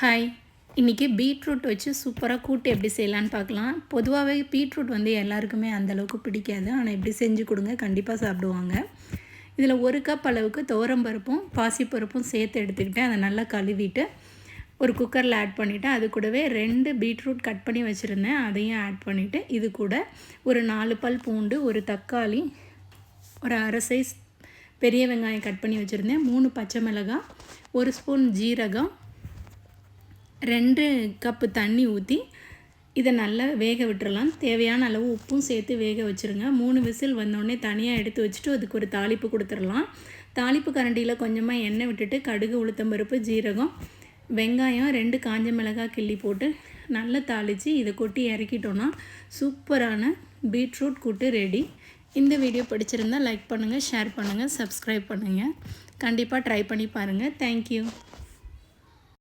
Hi இன்றைக்கி beetroot வச்சு சூப்பராக கூட்டு எப்படி செய்யலான்னு பார்க்கலாம். பொதுவாகவே பீட்ரூட் வந்து எல்லாருக்குமே அந்தளவுக்கு பிடிக்காது. ஆனால் எப்படி செஞ்சு கொடுங்க. கண்டிப்பாக சாப்பிடுவாங்க. இதில் ஒரு கப் அளவுக்கு துவரம்பருப்பும் பாசிப்பருப்பும் சேர்த்து எடுத்துக்கிட்டேன் அதை நல்லா கழுவிட்டு ஒரு குக்கரில் ஆட் பண்ணிவிட்டு அது கூடவே ரெண்டு பீட்ரூட் கட் பண்ணி வச்சுருந்தேன். அதையும் ஆட் பண்ணிவிட்டு இது கூட ஒரு நாலு பல் பூண்டு ஒரு தக்காளி ஒரு அரை சைஸ் பெரிய வெங்காயம் கட் பண்ணி வச்சுருந்தேன். மூணு பச்சை மிளகாய் ஒரு ஸ்பூன் ஜீரகம் ரெண்டு கப்பு தண்ணி ஊற்றி இதை நல்லா வேக விட்டுறலாம். தேவையான அளவு உப்பும் சேர்த்து வேக வச்சுருங்க. மூணு விசில் வந்தோடனே தனியாக எடுத்து வச்சுட்டு அதுக்கு ஒரு தாளிப்பு கொடுத்துடலாம். தாளிப்பு கரண்டியில் கொஞ்சமாக எண்ணெய் விட்டுட்டு கடுகு உளுத்தம்பருப்பு ஜீரகம் வெங்காயம் ரெண்டு காஞ்ச மிளகாய் கிள்ளி போட்டு நல்லா தாளித்து இதை கொட்டி இறக்கிட்டோன்னா சூப்பரான பீட்ரூட் கூட்டு ரெடி. இந்த வீடியோ பிடிச்சிருந்தால் லைக் பண்ணுங்கள் ஷேர் பண்ணுங்கள் சப்ஸ்கிரைப் பண்ணுங்கள் கண்டிப்பாக ட்ரை பண்ணி பாருங்கள் தேங்க்யூ